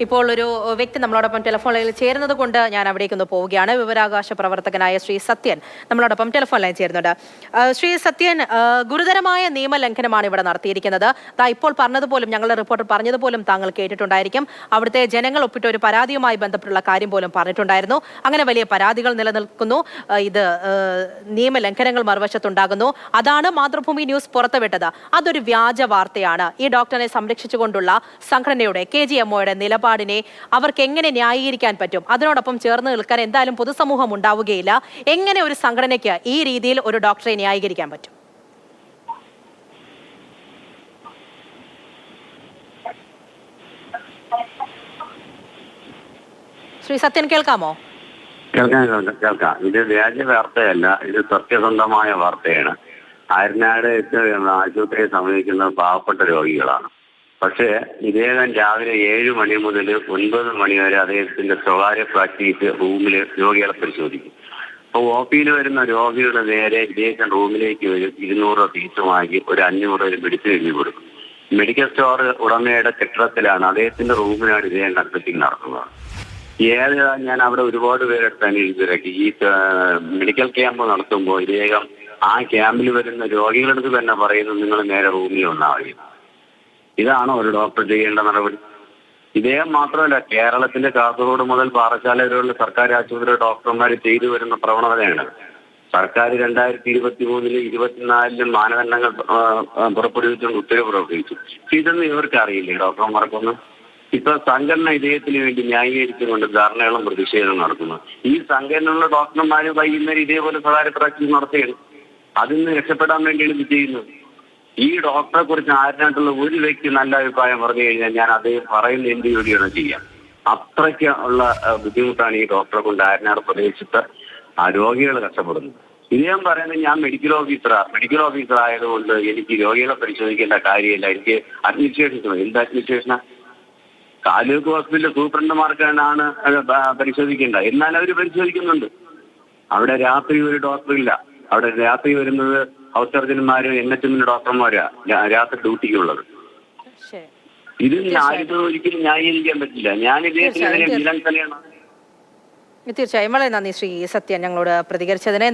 ഇപ്പോൾ ഒരു വ്യക്തി നമ്മളോടൊപ്പം ടെലിഫോൺ ലൈനിൽ ചേരുന്നത് കൊണ്ട് ഞാൻ അവിടേക്ക് ഒന്ന് പോവുകയാണ്. വിവരാകാശ പ്രവർത്തകനായ ശ്രീ സത്യൻ നമ്മളോടൊപ്പം ടെലിഫോൺ ലൈൻ ചേരുന്നുണ്ട്. ശ്രീ സത്യൻ ഗുരുതരമായ നിയമലംഘനമാണ് ഇവിടെ നടത്തിയിരിക്കുന്നത്. ദാ ഇപ്പോൾ പറഞ്ഞതുപോലും ഞങ്ങളുടെ റിപ്പോർട്ടർ പറഞ്ഞതുപോലും താങ്കൾ കേട്ടിട്ടുണ്ടായിരിക്കും. അവിടുത്തെ ജനങ്ങൾ ഒപ്പിട്ട ഒരു പരാതിയുമായി ബന്ധപ്പെട്ടുള്ള കാര്യം പോലും പറഞ്ഞിട്ടുണ്ടായിരുന്നു. അങ്ങനെ വലിയ പരാതികൾ നിലനിൽക്കുന്നു. ഇത് നിയമലംഘനങ്ങൾ മറുവശത്തുണ്ടാകുന്നു. അതാണ് മാതൃഭൂമി ന്യൂസ് പുറത്തുവിട്ടത്. അതൊരു വ്യാജ വാർത്തയാണ്. ഈ ഡോക്ടറിനെ സംരക്ഷിച്ചുകൊണ്ടുള്ള സംഘടനയുടെ കെ ജി എംഒയുടെ നിലപാടിനെ അവർക്ക് എങ്ങനെ ന്യായീകരിക്കാൻ പറ്റും? അതിനോടൊപ്പം ചേർന്ന് നിൽക്കാൻ എന്തായാലും പൊതുസമൂഹം ഉണ്ടാവുകയില്ല. എങ്ങനെ ഒരു സംഘടനയ്ക്ക് ഈ രീതിയിൽ ഒരു ഡോക്ടറെ ന്യായീകരിക്കാൻ പറ്റും? ശ്രീ സത്യൻ കേൾക്കാമോ? കേൾക്കാം കേൾക്കാം ഇത് വ്യാജ വാർത്തയല്ല ഇത് സത്യസന്ധമായ വാർത്തയാണ്. ആര്യനാട് ആശുപത്രിയെ സമീപിക്കുന്ന പാവപ്പെട്ട രോഗികളാണ്. പക്ഷേ ഇദ്ദേഹം രാവിലെ ഏഴ് മണി മുതൽ ഒൻപത് മണി വരെ അദ്ദേഹത്തിന്റെ സ്വകാര്യ പ്രാക്ടീസ് റൂമിൽ രോഗികളെ പരിശോധിക്കും. അപ്പോൾ ഒ പിയിൽ വരുന്ന രോഗികളുടെ നേരെ ഇദ്ദേഹം റൂമിലേക്ക് വരും. ഇരുന്നൂറ് രൂപ ഫീസ് വാങ്ങി ഒരു അഞ്ഞൂറ് രൂപ മെഡിസിൻ എഴുതി കൊടുക്കും. മെഡിക്കൽ സ്റ്റോർ ഉടമയുടെ കെട്ടിടത്തിലാണ് അദ്ദേഹത്തിന്റെ റൂമിലാണ് ഇദ്ദേഹം കൺസൾട്ടിങ് നടത്തുന്നത്. ഏത് ഞാൻ അവിടെ ഒരുപാട് പേരെടുത്ത് അന്വേഷിച്ചിറക്കി ഈ മെഡിക്കൽ ക്യാമ്പ് നടത്തുമ്പോൾ ഇദ്ദേഹം ആ ക്യാമ്പിൽ വരുന്ന രോഗികളുടെ അടുത്ത് തന്നെ പറയുന്നത് നിങ്ങൾ നേരെ റൂമിൽ മതി. ഇതാണോ ഒരു ഡോക്ടർ ചെയ്യേണ്ട നടപടി? ഇദ്ദേഹം മാത്രമല്ല കേരളത്തിന്റെ കാസർഗോഡ് മുതൽ പാറശാല വരെയുള്ള സർക്കാർ ആശുപത്രി ഡോക്ടർമാർ ചെയ്തു വരുന്ന പ്രവണതയാണ്. സർക്കാർ രണ്ടായിരത്തി ഇരുപത്തി മൂന്നിൽ ഇരുപത്തിനാലിലും മാനദണ്ഡങ്ങൾ പുറപ്പെടുവിച്ചുകൊണ്ട് ഉത്തരവ് പുറപ്പെടുവിച്ചു. ഇതൊന്നും ഇവർക്ക് അറിയില്ലേ ഡോക്ടർമാർക്കൊന്നും? ഇപ്പൊ സംഘടന ഇദ്ദേഹത്തിന് വേണ്ടി ന്യായീകരിച്ചുകൊണ്ട് ധാരണകളും പ്രതിഷേധം നടത്തുന്നു. ഈ സംഘടനയുള്ള ഡോക്ടർമാര് വൈകുന്നേരം ഇതേപോലെ സ്വകാര്യ പ്രാക്ടീസ് നടത്തുകയാണ്. അതിൽ നിന്ന് രക്ഷപ്പെടാൻ വേണ്ടിയാണ് ഇത് ചെയ്യുന്നത്. ഈ ഡോക്ടറെ കുറിച്ച് ആരിനായിട്ടുള്ള ഒരു വ്യക്തി നല്ല അഭിപ്രായം പറഞ്ഞു കഴിഞ്ഞാൽ ഞാൻ അത് പറയുന്ന എന്ത് ജോലിയാണ് ചെയ്യാം. അത്രയ്ക്ക് ഉള്ള ബുദ്ധിമുട്ടാണ് ഈ ഡോക്ടറെ കൊണ്ട് ആരനാട് പ്രദേശത്ത് രോഗികൾ കഷ്ടപ്പെടുന്നത്. ഇദ്ദേഹം പറയുന്നത് ഞാൻ മെഡിക്കൽ ഓഫീസറാണ് മെഡിക്കൽ ഓഫീസർ ആയതുകൊണ്ട് എനിക്ക് രോഗികളെ പരിശോധിക്കേണ്ട കാര്യമില്ല. എനിക്ക് അഡ്മിനിസ്ട്രേഷൻ എന്ത് അഡ്മിനിസ്ട്രേഷനാ താലൂക്ക് ഹോസ്പിറ്റലിലെ സൂപ്രണ്ടുമാർക്കാണ് പരിശോധിക്കേണ്ട. എന്നാൽ അവർ പരിശോധിക്കുന്നുണ്ട്. അവിടെ രാത്രി ഒരു ഡോക്ടർ ഇല്ല. അവിടെ രാത്രി വരുന്നത് ഹൗസ് സർജന്മാരും എൻ എച്ച് എമ്മിന്റെ ഡോക്ടർമാരാ രാത്രി ഡ്യൂട്ടിക്കുള്ളത്. ഇത് ആരും ഒരിക്കലും ന്യായീകരിക്കാൻ പറ്റില്ല. ഞാൻ ഇതേ. വിലൻ തന്നെയാണ്. തീർച്ചയായും. വളരെ നന്ദി ശ്രീ സത്യൻ ഞങ്ങളോട് പ്രതികരിച്ചതിന്.